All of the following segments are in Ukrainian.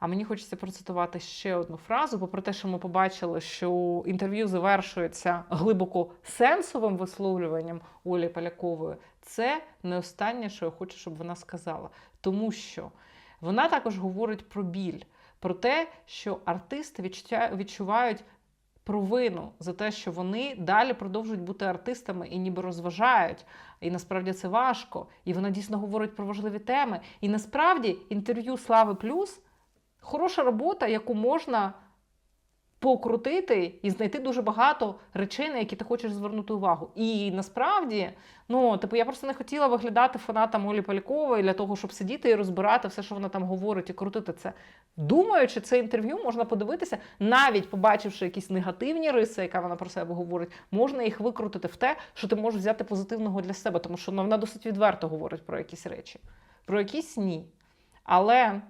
А мені хочеться процитувати ще одну фразу, попри те, що ми побачили, що інтерв'ю завершується глибоко сенсовим висловлюванням Олі Полякової. Це не останнє, що я хочу, щоб вона сказала. Тому що вона також говорить про біль, про те, що артисти відчувають провину за те, що вони далі продовжують бути артистами і ніби розважають. І насправді це важко. І вона дійсно говорить про важливі теми. І насправді інтерв'ю Слави Плюс хороша робота, яку можна покрутити і знайти дуже багато речей, на які ти хочеш звернути увагу. І насправді, ну, типу, я просто не хотіла виглядати фанатом Олі Полякової для того, щоб сидіти і розбирати все, що вона там говорить, і крутити це. Думаючи, це інтерв'ю можна подивитися, навіть побачивши якісь негативні риси, яка вона про себе говорить, можна їх викрутити в те, що ти можеш взяти позитивного для себе, тому що ну, вона досить відверто говорить про якісь речі, про якісь ні. Але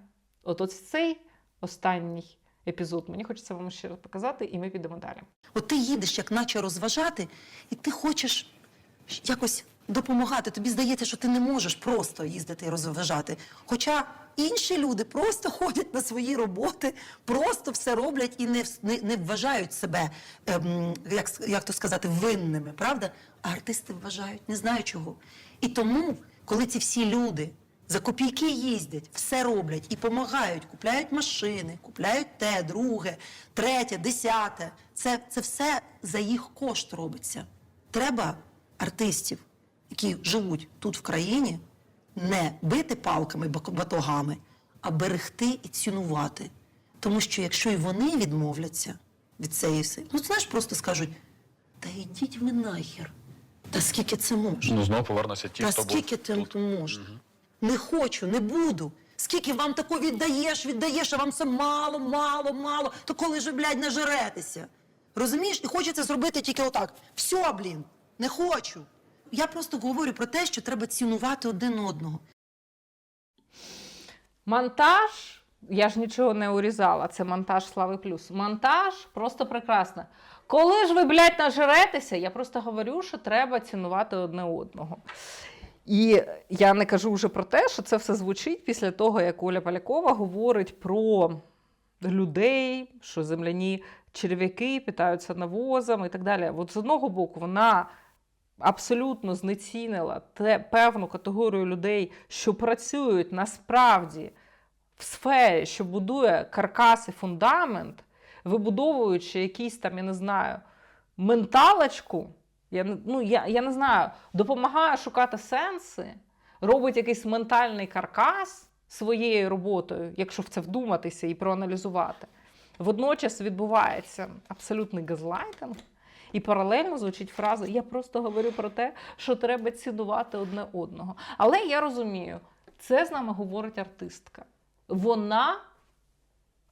от ось цей останній епізод мені хочеться вам ще раз показати, і ми підемо далі. От ти їдеш, як наче розважати, і ти хочеш якось допомагати. Тобі здається, що ти не можеш просто їздити і розважати. Хоча інші люди просто ходять на свої роботи, просто все роблять і не, не, не вважають себе, ем, як, як то сказати, винними, правда? А артисти вважають, не знаю чого. І тому, коли ці всі люди за копійки їздять, все роблять і допомагають, купляють машини, купляють те, друге, третє, десяте. Це, це все за їх кошт робиться. Треба артистів, які живуть тут в країні, не бити палками, батогами, а берегти і цінувати. Тому що якщо і вони відмовляться від цієї все, ну знаєш, просто скажуть: та йдіть ви нахер. Та скільки це можна? Ну, знову повернуться ті, Та хто був скільки ти тут. можна? Не хочу, не буду. Скільки вам тако віддаєш, віддаєш, а вам все мало, мало, мало. То коли ж, блядь, нажеретеся? Розумієш? І хочеться зробити тільки отак. Все, блін, не хочу. Я просто говорю про те, що треба цінувати один одного. Монтаж, я ж нічого не урізала, це монтаж Слави Плюс. Монтаж просто прекрасно. Коли ж ви, блядь, нажеретеся, я просто говорю, що треба цінувати одне одного. І я не кажу вже про те, що це все звучить після того, як Оля Полякова говорить про людей, що земляні черв'яки питаються навозом і так далі. От з одного боку, вона абсолютно знецінила те, певну категорію людей, що працюють насправді в сфері, що будує каркас і фундамент, вибудовуючи якісь там, я не знаю, менталочку. Я, ну, я, я не знаю, допомагає шукати сенси, робить якийсь ментальний каркас своєю роботою, якщо в це вдуматися і проаналізувати. Водночас відбувається абсолютний газлайтинг, і паралельно звучить фраза: Я просто говорю про те, що треба цінувати одне одного. Але я розумію, це з нами говорить артистка. Вона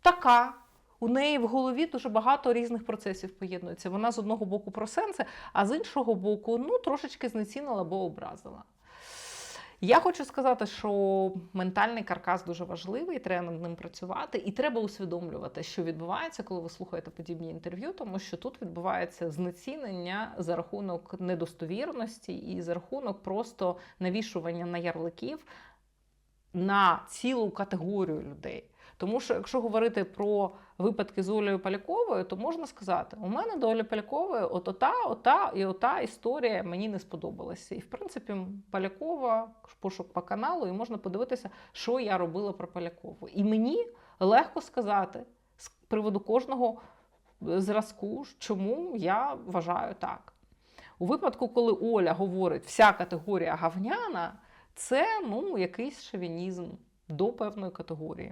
така. У неї в голові дуже багато різних процесів поєднується. Вона з одного боку про сенси, а з іншого боку, ну, трошечки знецінила або образила. Я хочу сказати, що ментальний каркас дуже важливий, треба над ним працювати, і треба усвідомлювати, що відбувається, коли ви слухаєте подібні інтерв'ю, тому що тут відбувається знецінення за рахунок недостовірності і за рахунок просто навішування на ярликів на цілу категорію людей. Тому що, якщо говорити про випадки з Олею Поляковою, то можна сказати: у мене до Олі Полякової от ота, ота і ота історія мені не сподобалася. І в принципі, Полякова, пошук по каналу, і можна подивитися, що я робила про Полякову. І мені легко сказати з приводу кожного зразку, чому я вважаю так. У випадку, коли Оля говорить, вся категорія гавняна, це ну, якийсь шовінізм до певної категорії.